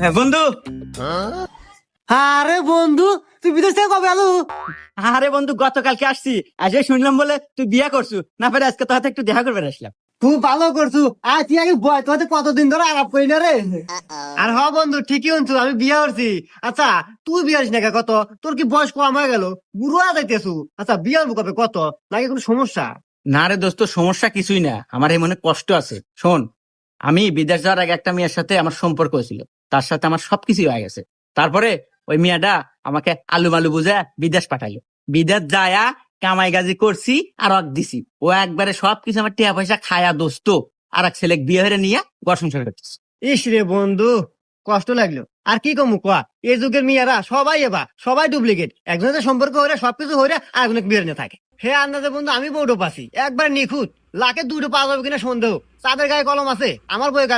হ্যাঁ বন্ধু। আরে বন্ধু তুই বিদেশ থেকে কবে আলু আরে বন্ধু গতকালকে আসছি। আজকে শুনলাম বলে তুই বিয়ে করছু। না পারে আজকে তোর একটু দেখা করবে আসলাম। তুই ভালো করছু। আর তুই আগে বয় কতদিন ধরে আলাপ করি না রে? আর হ বন্ধু ঠিকই শুনছু আমি বিয়ে করছি। আচ্ছা তুই বিয়ে হস না কত? তোর কি বয়স কম হয়ে গেল? বুড়ো যাইতেছু। আচ্ছা বিয়ে হব কবে? কত? নাকি কোনো সমস্যা? না রে দোস্ত সমস্যা কিছুই না। আমার এই মনে কষ্ট আছে। শোন আমি বিদেশ যাওয়ার আগে একটা মেয়ের সাথে আমার সম্পর্ক হয়েছিল। তার সাথে আমার সবকিছু হয়ে গেছে। তারপরে ওই মেয়েটা আমাকে আলু মালু বুঝে বিদেশ পাঠাইলো। বিদেশ যায়া কামাই গাজি করছি, আর অক দিছি। ও একবারে সবকিছু আমার টিয়া পয়সা খায়া দোস্ত, আর এক ছেলে বিয়ে হয়ে নিয়ে ঘর সংসার ইস রে বন্ধু, কষ্ট লাগল। আর কি কমু কোয়া? এই যুগের মেয়েরা সবাই এবা, সবাই ডুপ্লিকেট একজনের সম্পর্ক হলে সবকিছু হলে আর একজনের বিয়ে নিয়ে থাকে। হে আন্দাজে বন্ধু, আমি বউটো পাচ্ছি একবার নিখুঁত। লাখে দুটো পাওয়া যাবে কিনা সন্দেহ। তাদের গায়ে কলম আছে আমার বইয়ে গায়ে